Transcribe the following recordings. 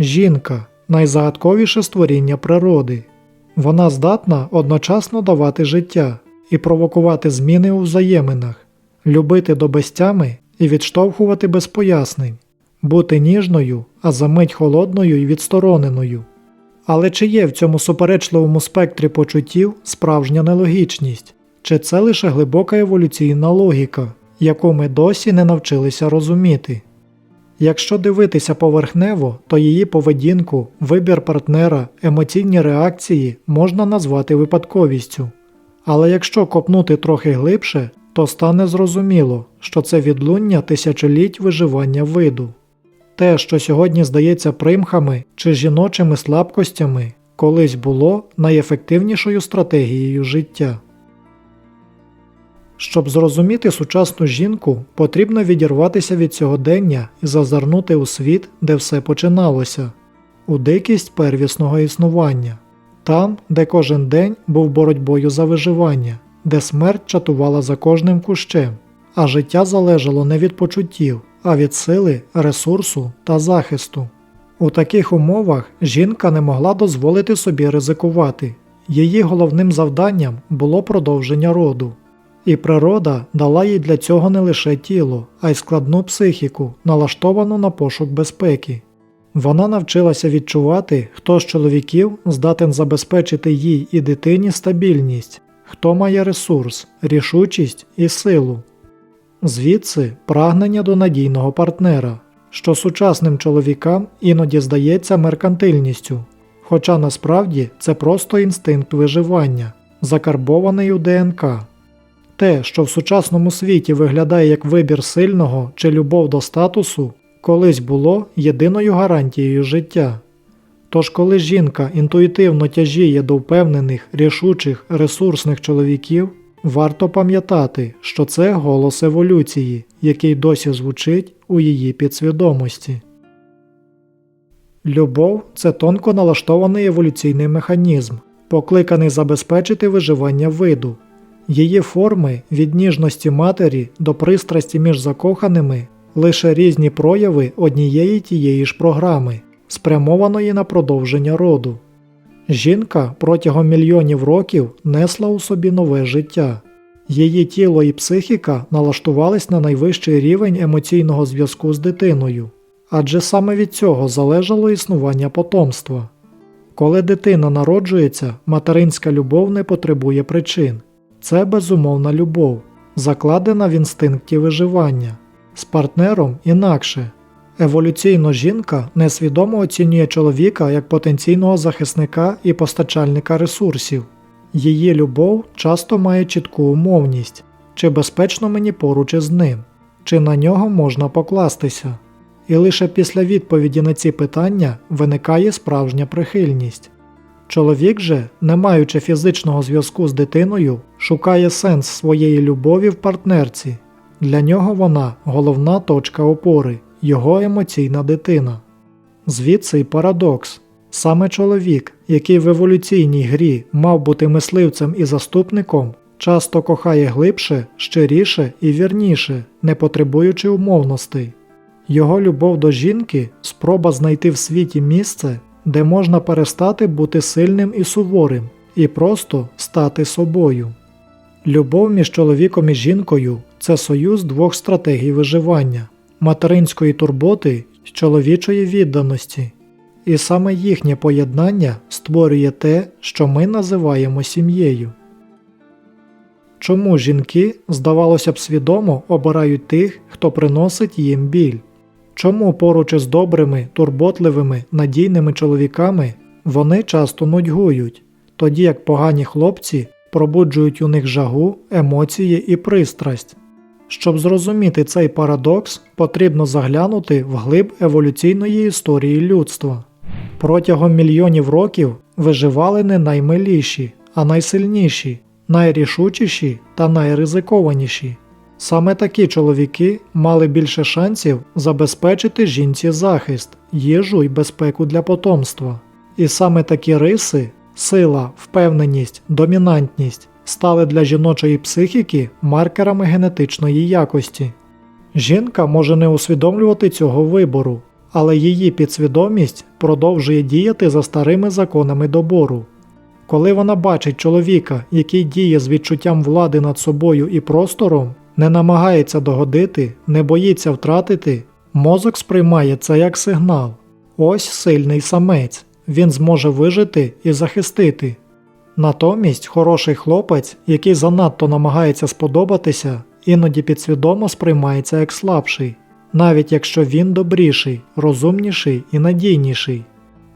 Жінка найзагадковіше створіння природи. Вона здатна одночасно давати життя і провокувати зміни у взаєминах, любити до і відштовхувати без пояснень, бути ніжною, а за мить холодною і відстороненою. Але чи є в цьому суперечливому спектрі почуттів справжня нелогічність? Чи це лише глибока еволюційна логіка, яку ми досі не навчилися розуміти? Якщо дивитися поверхнево, то її поведінку, вибір партнера, емоційні реакції можна назвати випадковістю. Але якщо копнути трохи глибше, то стане зрозуміло, що це відлуння тисячоліть виживання виду. Те, що сьогодні здається примхами чи жіночими слабкостями, колись було найефективнішою стратегією життя. Щоб зрозуміти сучасну жінку, потрібно відірватися від сьогодення і зазирнути у світ, де все починалося, у дикість первісного існування, там, де кожен день був боротьбою за виживання, де смерть чатувала за кожним кущем, а життя залежало не від почуттів, а від сили, ресурсу та захисту. У таких умовах жінка не могла дозволити собі ризикувати. Її головним завданням було продовження роду. І природа дала їй для цього не лише тіло, а й складну психіку, налаштовану на пошук безпеки. Вона навчилася відчувати, хто з чоловіків здатен забезпечити їй і дитині стабільність, хто має ресурс, рішучість і силу. Звідси прагнення до надійного партнера, що сучасним чоловікам іноді здається меркантильністю, хоча насправді це просто інстинкт виживання, закарбований у ДНК. Те, що в сучасному світі виглядає як вибір сильного чи любов до статусу, колись було єдиною гарантією життя. Тож, коли жінка інтуїтивно тяжіє до впевнених, рішучих, ресурсних чоловіків, варто пам'ятати, що це голос еволюції, який досі звучить у її підсвідомості. Любов це тонко налаштований еволюційний механізм, покликаний забезпечити виживання виду. Її форми від ніжності матері до пристрасті між закоханими лише різні прояви однієї тієї ж програми, спрямованої на продовження роду. Жінка протягом мільйонів років несла у собі нове життя. Її тіло і психіка налаштувались на найвищий рівень емоційного зв'язку з дитиною, адже саме від цього залежало існування потомства. Коли дитина народжується, материнська любов не потребує причин. Це безумовна любов, закладена в інстинкті виживання. З партнером інакше. Еволюційно жінка несвідомо оцінює чоловіка як потенційного захисника і постачальника ресурсів. Її любов часто має чітку умовність, чи безпечно мені поруч із ним, чи на нього можна покластися. І лише після відповіді на ці питання виникає справжня прихильність. Чоловік же, не маючи фізичного зв'язку з дитиною, шукає сенс своєї любові в партнерці. Для нього вона головна точка опори, його емоційна дитина. Звідси й парадокс. Саме чоловік, який в еволюційній грі мав бути мисливцем і заступником, часто кохає глибше, щиріше і вірніше, не потребуючи умовностей. Його любов до жінки спроба знайти в світі місце, де можна перестати бути сильним і суворим, і просто стати собою. Любов між чоловіком і жінкою це союз двох стратегій виживання, материнської турботи й чоловічої відданості. І саме їхнє поєднання створює те, що ми називаємо сім'єю. Чому жінки, здавалося б, свідомо обирають тих, хто приносить їм біль? Чому поруч із добрими, турботливими, надійними чоловіками вони часто нудьгують, тоді як погані хлопці пробуджують у них жагу, емоції і пристрасть? Щоб зрозуміти цей парадокс, потрібно заглянути в глиб еволюційної історії людства. Протягом мільйонів років виживали не наймиліші, а найсильніші, найрішучіші та найризикованіші. Саме такі чоловіки мали більше шансів забезпечити жінці захист, їжу й безпеку для потомства. І саме такі риси сила, впевненість, домінантність стали для жіночої психіки маркерами генетичної якості. Жінка може не усвідомлювати цього вибору, але її підсвідомість продовжує діяти за старими законами добору. Коли вона бачить чоловіка, який діє з відчуттям влади над собою і простором, не намагається догодити, не боїться втратити, мозок сприймає це як сигнал. Ось сильний самець, він зможе вижити і захистити. Натомість хороший хлопець, який занадто намагається сподобатися, іноді підсвідомо сприймається як слабший, навіть якщо він добріший, розумніший і надійніший.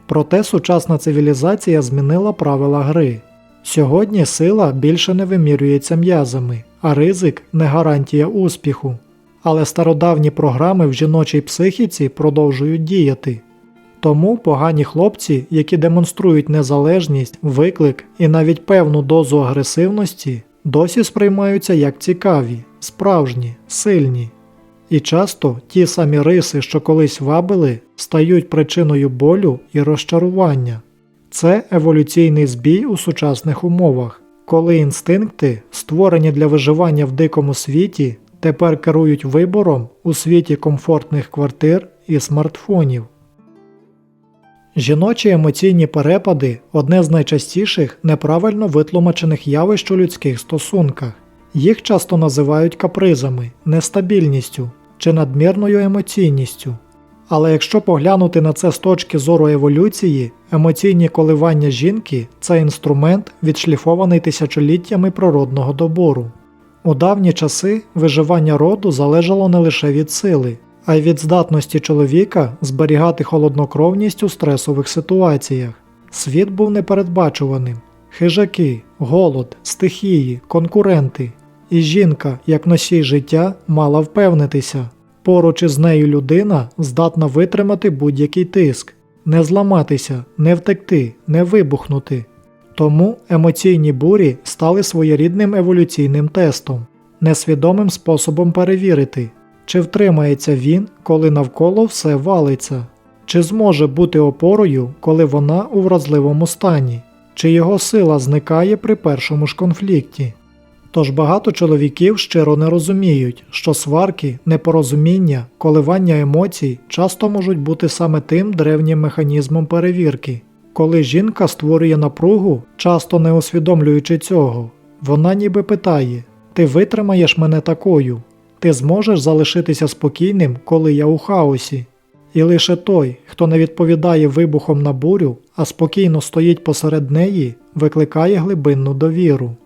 Проте сучасна цивілізація змінила правила гри. Сьогодні сила більше не вимірюється м'язами, а ризик не гарантія успіху. Але стародавні програми в жіночій психіці продовжують діяти. Тому погані хлопці, які демонструють незалежність, виклик і навіть певну дозу агресивності, досі сприймаються як цікаві, справжні, сильні. І часто ті самі риси, що колись вабили, стають причиною болю і розчарування. Це еволюційний збій у сучасних умовах, коли інстинкти, створені для виживання в дикому світі, тепер керують вибором у світі комфортних квартир і смартфонів. Жіночі емоційні перепади одне з найчастіших неправильно витлумачених явищ у людських стосунках. Їх часто називають капризами, нестабільністю чи надмірною емоційністю. Але якщо поглянути на це з точки зору еволюції, емоційні коливання жінки це інструмент, відшліфований тисячоліттями природного добору. У давні часи виживання роду залежало не лише від сили, а й від здатності чоловіка зберігати холоднокровність у стресових ситуаціях. Світ був непередбачуваним: хижаки, голод, стихії, конкуренти. І жінка, як носій життя, мала впевнитися. Поруч із нею людина здатна витримати будь-який тиск, не зламатися, не втекти, не вибухнути. Тому емоційні бурі стали своєрідним еволюційним тестом, несвідомим способом перевірити, чи втримається він, коли навколо все валиться, чи зможе бути опорою, коли вона у вразливому стані, чи його сила зникає при першому ж конфлікті. Тож багато чоловіків щиро не розуміють, що сварки, непорозуміння, коливання емоцій часто можуть бути саме тим древнім механізмом перевірки. Коли жінка створює напругу, часто не усвідомлюючи цього, вона ніби питає: Ти витримаєш мене такою, ти зможеш залишитися спокійним, коли я у хаосі. І лише той, хто не відповідає вибухом на бурю, а спокійно стоїть посеред неї, викликає глибинну довіру.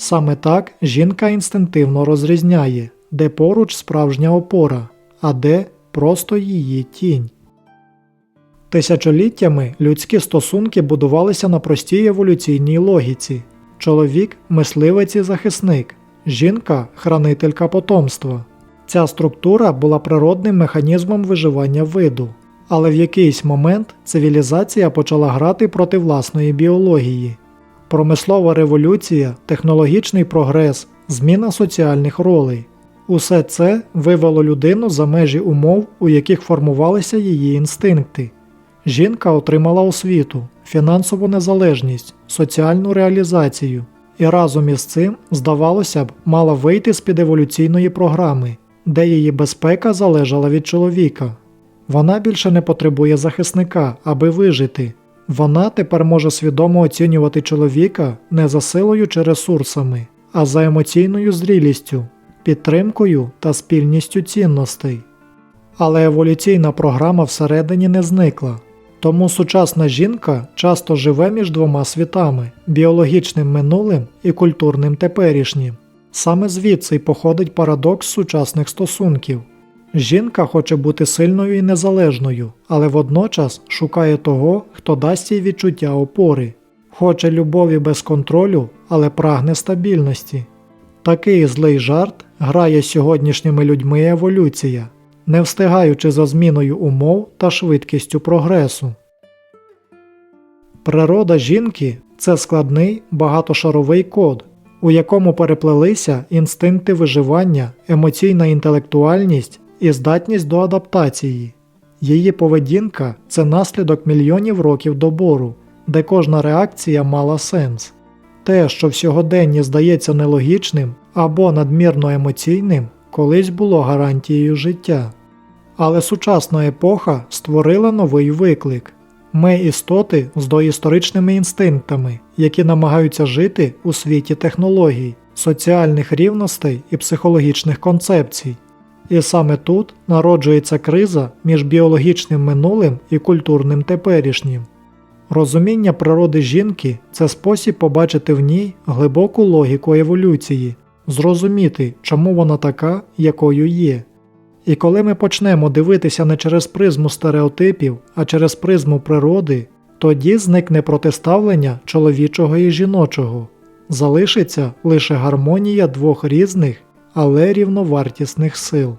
Саме так жінка інстинктивно розрізняє, де поруч справжня опора, а де просто її тінь. Тисячоліттями людські стосунки будувалися на простій еволюційній логіці: чоловік мисливець і захисник, жінка хранителька потомства. Ця структура була природним механізмом виживання виду, але в якийсь момент цивілізація почала грати проти власної біології. Промислова революція, технологічний прогрес, зміна соціальних ролей усе це вивело людину за межі умов, у яких формувалися її інстинкти. Жінка отримала освіту, фінансову незалежність, соціальну реалізацію і разом із цим, здавалося б, мала вийти з під еволюційної програми, де її безпека залежала від чоловіка. Вона більше не потребує захисника, аби вижити. Вона тепер може свідомо оцінювати чоловіка не за силою чи ресурсами, а за емоційною зрілістю, підтримкою та спільністю цінностей. Але еволюційна програма всередині не зникла. Тому сучасна жінка часто живе між двома світами біологічним минулим і культурним теперішнім. Саме звідси й походить парадокс сучасних стосунків. Жінка хоче бути сильною і незалежною, але водночас шукає того, хто дасть їй відчуття опори, хоче любові без контролю, але прагне стабільності. Такий злий жарт грає сьогоднішніми людьми еволюція, не встигаючи за зміною умов та швидкістю прогресу. Природа жінки це складний багатошаровий код, у якому переплелися інстинкти виживання, емоційна інтелектуальність і здатність до адаптації. Її поведінка це наслідок мільйонів років добору, де кожна реакція мала сенс. Те, що в сьогоденні здається нелогічним або надмірно емоційним, колись було гарантією життя. Але сучасна епоха створила новий виклик. Ми істоти з доісторичними інстинктами, які намагаються жити у світі технологій, соціальних рівностей і психологічних концепцій. І саме тут народжується криза між біологічним минулим і культурним теперішнім. Розуміння природи жінки це спосіб побачити в ній глибоку логіку еволюції, зрозуміти, чому вона така, якою є. І коли ми почнемо дивитися не через призму стереотипів, а через призму природи, тоді зникне протиставлення чоловічого і жіночого, залишиться лише гармонія двох різних, але рівновартісних сил.